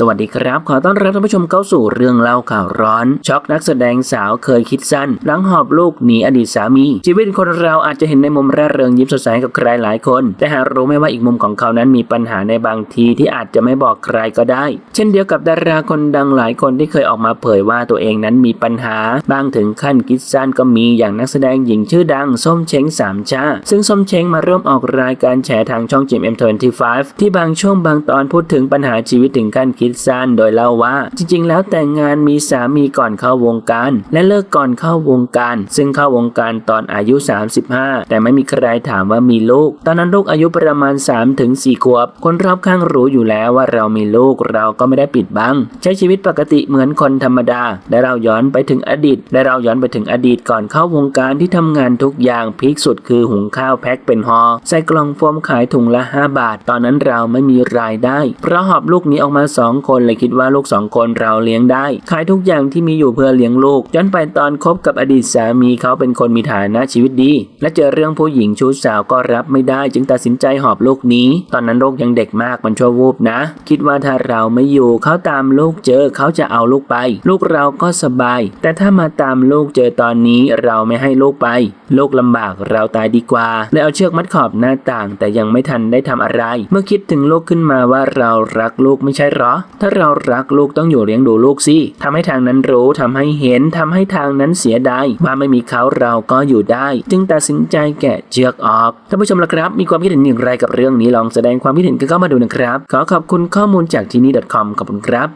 สวัสดีครับ ขอต้อนรับท่านผู้ชมเข้าสู่เรื่องเล่าข่าวร้อน ช็อกนักแสดงสาวเคยคิดสั้น หลังหอบลูกหนีอดีตสามี ชีวิตคนเราอาจจะเห็นในมุมร่าเริงยิ้มสดใสกับใครหลายคน แต่หารู้ไหมว่าอีกมุมของเขานั้นมีปัญหาในบางทีที่อาจจะไม่บอกใครก็ได้ เช่นเดียวกับดาราคนดังหลายคนที่เคยออกมาเผยว่าตัวเองนั้นมีปัญหาบางถึงขั้นคิดสั้นก็มีอย่างนักแสดงหญิงชื่อดังส้มเช้งสามชาซึ่งส้มเช้งมาร่วมออกรายการแฉทางช่องจิม M25 ที่บางช่วงบางตอนพูดถึงปัญหาชีวิตถึงขั้นคิดสั้นโดยเล่าว่า จริงๆ แล้วแต่งงานมีสามีก่อนเข้าวงการ และเลิกก่อนเข้าวงการ ซึ่งเข้าวงการตอนอายุ 35 แต่ไม่มีใครถามว่ามีลูก ตอนนั้นลูกอายุประมาณ 3-4ขวบ คนรอบข้างรู้อยู่แล้วว่าเรามีลูกเราก็ไม่ได้ปิดบัง ใช้ชีวิตปกติเหมือนคนธรรมดา และเราย้อนไปถึงอดีต และเราย้อนไปถึงอดีตก่อนเข้าวงการที่ทำงานทุกอย่างพีคสุดคือหุงข้าวแพ็คเป็นฮอใส่กล่องโฟมขายถุงละ 5 บาท ตอนนั้นเราไม่มีรายได้ เพราะหอบลูกนี้ออกมา 2คนเลยคิดว่าลูก2คนเราเลี้ยงได้ ขายทุกอย่างที่มีอยู่เพื่อเลี้ยงลูกย้อนไปตอนคบกับอดีตสามีเขาเป็นคนมีฐานะชีวิตดี และเจอเรื่องผู้หญิงชู้สาวก็รับไม่ได้ จึงตัดสินใจหอบลูกหนี้ ตอนนั้นลูกยังเด็กมากมันชั่ววูบนะ คิดว่าถ้าเราไม่อยู่เขาตามลูกเจอเขาจะเอาลูกไป ลูกเราก็สบาย แต่ถ้ามาตามลูกเจอตอนนี้เราไม่ให้ลูกไป โลกลำบากเราตายดีกว่าเลยเอาเชือกมัดขอบหน้าต่าง แต่ยังไม่ทันได้ทำอะไร เมื่อคิดถึงโลกขึ้นมาว่าเรารักลูกไม่ใช่หรอ ถ้าเรารักลูกต้องอยู่เลี้ยงดูลูกสิทำให้ทางนั้นรู้ทำให้เห็นทำให้ทางนั้นเสียดายว่าไม่มีเขาเราก็อยู่ได้ จึงตัดสินใจแกะเชือกออกท่านผู้ชมละครับ มีความคิดเห็นอย่างไรกับเรื่องนี้ลองแสดงความคิดเห็นกันเข้ามาดูนะครับ ขอขอบคุณข้อมูลจากที่นี่ .com ขอบคุณครับ